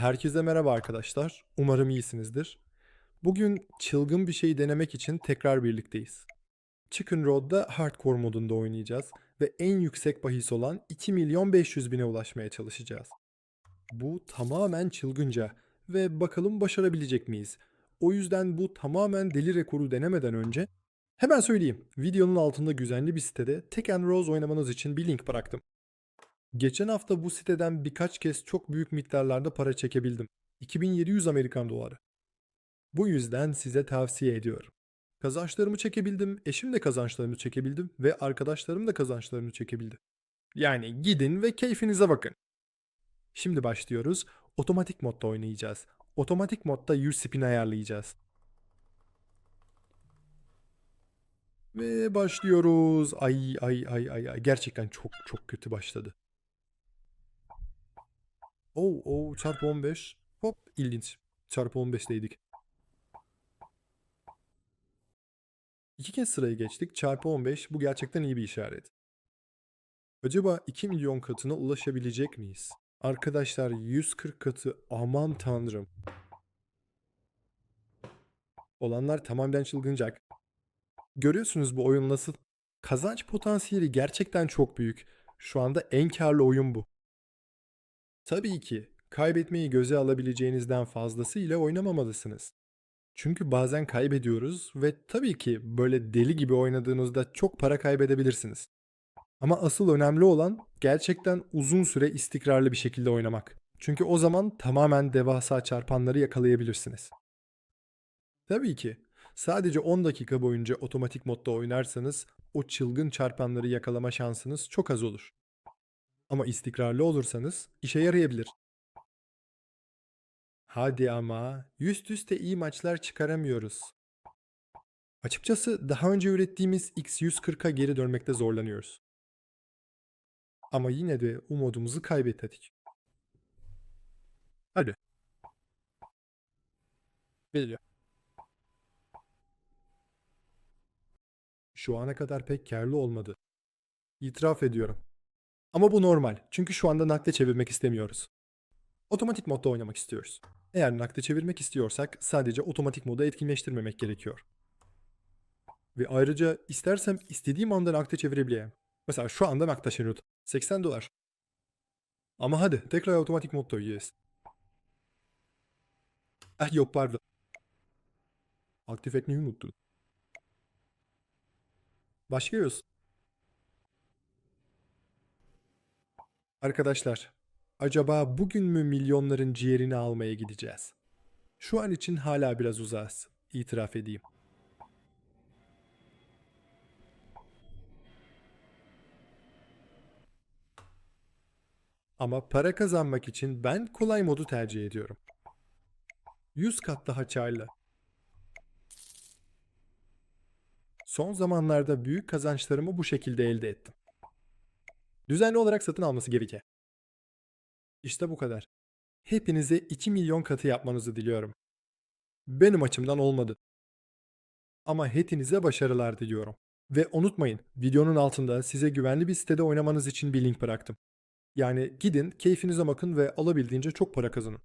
Herkese merhaba arkadaşlar. Umarım iyisinizdir. Bugün çılgın bir şey denemek için tekrar birlikteyiz. Chicken Road'da hardcore modunda oynayacağız ve en yüksek bahis olan 2 milyon 500 bine ulaşmaya çalışacağız. Bu tamamen çılgınca ve bakalım başarabilecek miyiz? O yüzden bu tamamen deli rekoru denemeden önce hemen söyleyeyim. Videonun altında güvenli bir sitede Tek and Rose oynamanız için bir link bıraktım. Geçen hafta bu siteden birkaç kez çok büyük miktarlarda para çekebildim. 2700 Amerikan doları. Bu yüzden size tavsiye ediyorum. Kazançlarımı çekebildim, eşim de kazançlarını çekebildim ve arkadaşlarım da kazançlarını çekebildi. Yani gidin ve keyfinize bakın. Şimdi başlıyoruz. Otomatik modda oynayacağız. Otomatik modda 100 spin ayarlayacağız. Ve başlıyoruz. Ay ay ay ay ay. Gerçekten çok çok kötü başladı. Oo, oo çarpı 15. Hop ilginç. Çarpı 15'teydik. İki kez sırayı geçtik. Çarpı 15 bu gerçekten iyi bir işaret. Acaba 2 milyon katına ulaşabilecek miyiz? Arkadaşlar 140 katı aman tanrım. Olanlar tamamen çılgınacak. Görüyorsunuz bu oyun nasıl? Kazanç potansiyeli gerçekten çok büyük. Şu anda en karlı oyun bu. Tabii ki kaybetmeyi göze alabileceğinizden fazlasıyla oynamamalısınız. Çünkü bazen kaybediyoruz ve tabii ki böyle deli gibi oynadığınızda çok para kaybedebilirsiniz. Ama asıl önemli olan gerçekten uzun süre istikrarlı bir şekilde oynamak. Çünkü o zaman tamamen devasa çarpanları yakalayabilirsiniz. Tabii ki sadece 10 dakika boyunca otomatik modda oynarsanız o çılgın çarpanları yakalama şansınız çok az olur. Ama istikrarlı olursanız işe yarayabilir. Hadi ama üst üste iyi maçlar çıkaramıyoruz. Açıkçası daha önce ürettiğimiz X140'a geri dönmekte zorlanıyoruz. Ama yine de umudumuzu kaybetmedik. Hadi. Geliyor. Şu ana kadar pek karlı olmadı. İtiraf ediyorum. Ama bu normal. Çünkü şu anda nakde çevirmek istemiyoruz. Otomatik modda oynamak istiyoruz. Eğer nakde çevirmek istiyorsak sadece otomatik moda etkinleştirmemek gerekiyor. Ve ayrıca istersem istediğim anda nakde çevirebileyim. Mesela şu anda nakde çeviriyorum. 80 dolar. Ama hadi tekrar otomatik modda oynayacağız. Ah yok pardon. Aktif etmeyi unuttum. Başlıyoruz. Arkadaşlar, acaba bugün mü milyonların ciğerini almaya gideceğiz? Şu an için hala biraz uzağız, itiraf edeyim. Ama para kazanmak için ben kolay modu tercih ediyorum. 100 kat daha karlı. Son zamanlarda büyük kazançlarımı bu şekilde elde ettim. Düzenli olarak satın alması gerekir. İşte bu kadar. Hepinize 2 milyon katı yapmanızı diliyorum. Benim açımdan olmadı. Ama hepinize başarılar diliyorum. Ve unutmayın, videonun altında size güvenli bir sitede oynamanız için bir link bıraktım. Yani gidin, keyfinize bakın ve alabildiğince çok para kazanın.